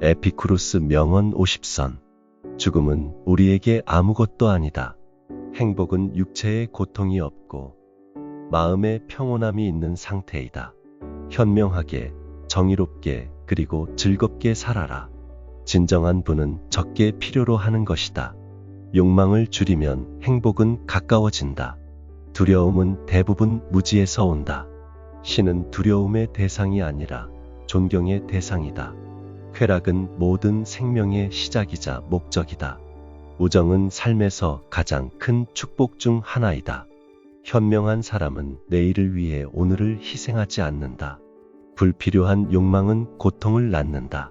에피쿠로스 명언 50선. 죽음은 우리에게 아무것도 아니다. 행복은 육체에 고통이 없고 마음에 평온함이 있는 상태이다. 현명하게, 정의롭게, 그리고 즐겁게 살아라. 진정한 부는 적게 필요로 하는 것이다. 욕망을 줄이면 행복은 가까워진다. 두려움은 대부분 무지에서 온다. 신은 두려움의 대상이 아니라 존경의 대상이다. 쾌락은 모든 생명의 시작이자 목적이다. 우정은 삶에서 가장 큰 축복 중 하나이다. 현명한 사람은 내일을 위해 오늘을 희생하지 않는다. 불필요한 욕망은 고통을 낳는다.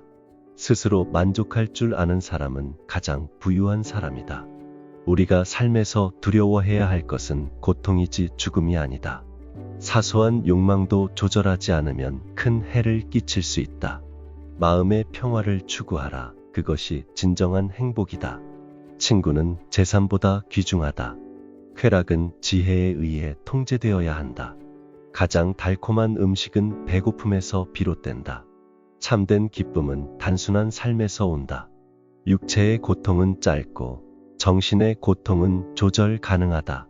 스스로 만족할 줄 아는 사람은 가장 부유한 사람이다. 우리가 삶에서 두려워해야 할 것은 고통이지 죽음이 아니다. 사소한 욕망도 조절하지 않으면 큰 해를 끼칠 수 있다. 마음의 평화를 추구하라. 그것이 진정한 행복이다. 친구는 재산보다 귀중하다. 쾌락은 지혜에 의해 통제되어야 한다. 가장 달콤한 음식은 배고픔에서 비롯된다. 참된 기쁨은 단순한 삶에서 온다. 육체의 고통은 짧고 정신의 고통은 조절 가능하다.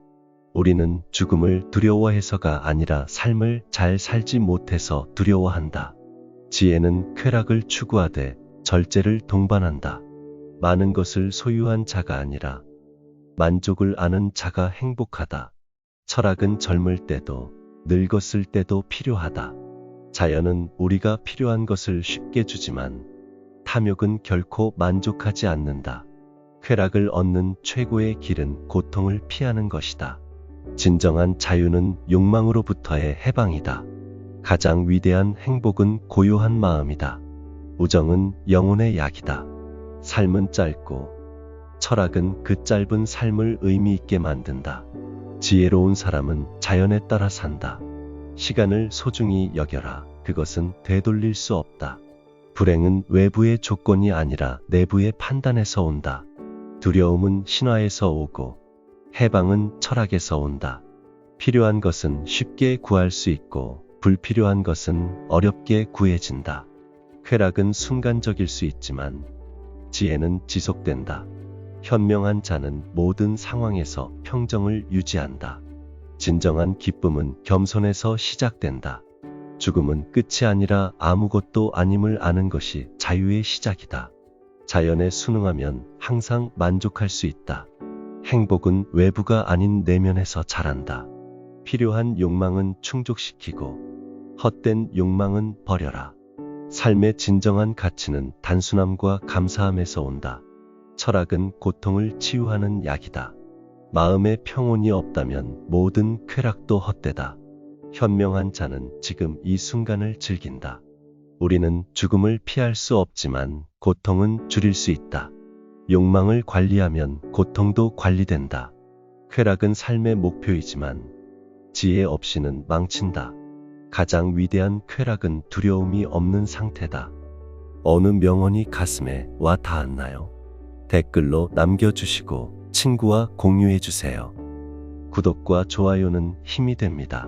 우리는 죽음을 두려워해서가 아니라 삶을 잘 살지 못해서 두려워한다. 지혜는 쾌락을 추구하되 절제를 동반한다. 많은 것을 소유한 자가 아니라 만족을 아는 자가 행복하다. 철학은 젊을 때도 늙었을 때도 필요하다. 자연은 우리가 필요한 것을 쉽게 주지만 탐욕은 결코 만족하지 않는다. 쾌락을 얻는 최고의 길은 고통을 피하는 것이다. 진정한 자유는 욕망으로부터의 해방이다. 가장 위대한 행복은 고요한 마음이다. 우정은 영혼의 약이다. 삶은 짧고 철학은 그 짧은 삶을 의미 있게 만든다. 지혜로운 사람은 자연에 따라 산다. 시간을 소중히 여겨라. 그것은 되돌릴 수 없다. 불행은 외부의 조건이 아니라 내부의 판단에서 온다. 두려움은 신화에서 오고 해방은 철학에서 온다. 필요한 것은 쉽게 구할 수 있고 불필요한 것은 어렵게 구해진다. 쾌락은 순간적일 수 있지만 지혜는 지속된다. 현명한 자는 모든 상황에서 평정을 유지한다. 진정한 기쁨은 겸손에서 시작된다. 죽음은 끝이 아니라 아무것도 아님을 아는 것이 자유의 시작이다. 자연에 순응하면 항상 만족할 수 있다. 행복은 외부가 아닌 내면에서 자란다. 필요한 욕망은 충족시키고 헛된 욕망은 버려라. 삶의 진정한 가치는 단순함과 감사함에서 온다. 철학은 고통을 치유하는 약이다. 마음에 평온이 없다면 모든 쾌락도 헛되다. 현명한 자는 지금 이 순간을 즐긴다. 우리는 죽음을 피할 수 없지만 고통은 줄일 수 있다. 욕망을 관리하면 고통도 관리된다. 쾌락은 삶의 목표이지만 지혜 없이는 망친다. 가장 위대한 쾌락은 두려움이 없는 상태다. 어느 명언이 가슴에 와 닿았나요? 댓글로 남겨주시고 친구와 공유해주세요. 구독과 좋아요는 힘이 됩니다.